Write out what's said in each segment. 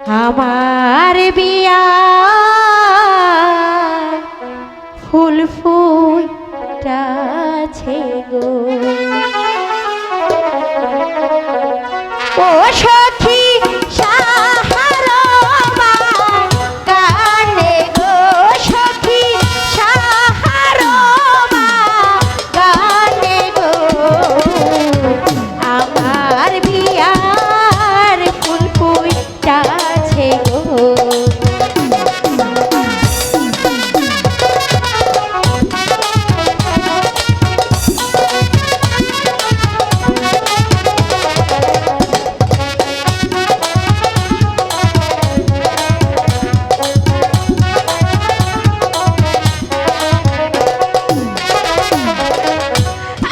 আমার বিয়া ফুল ফুটাছে গো। ও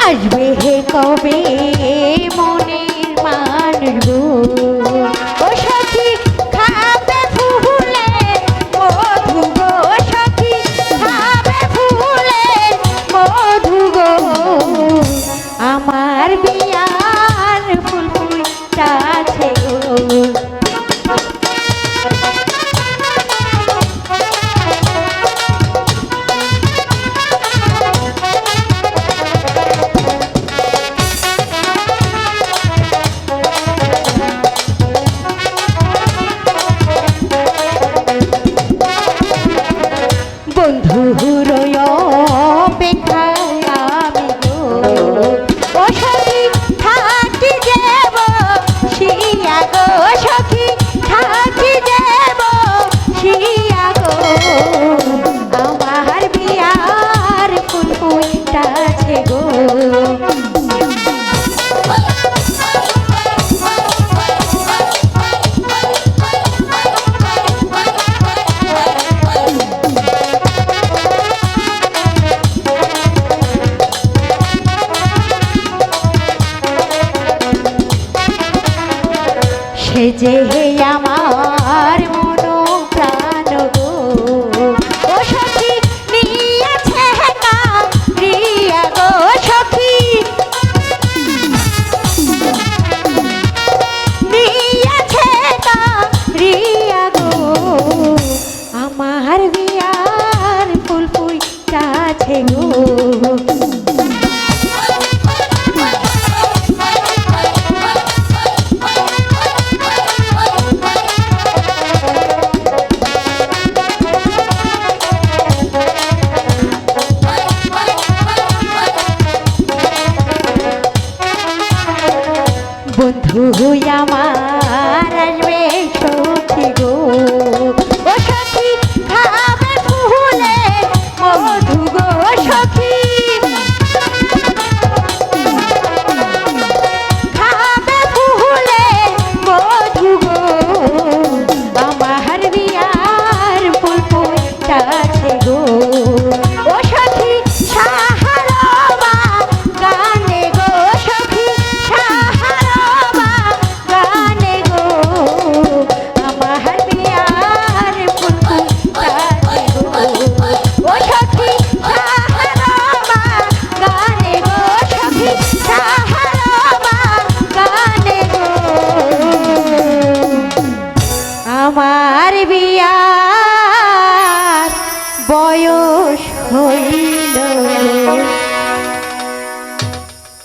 আসবে হে কবে মনের মানব যে আমার মনো প্রাণ গো বন্ধু আমার আসবে সখী গো।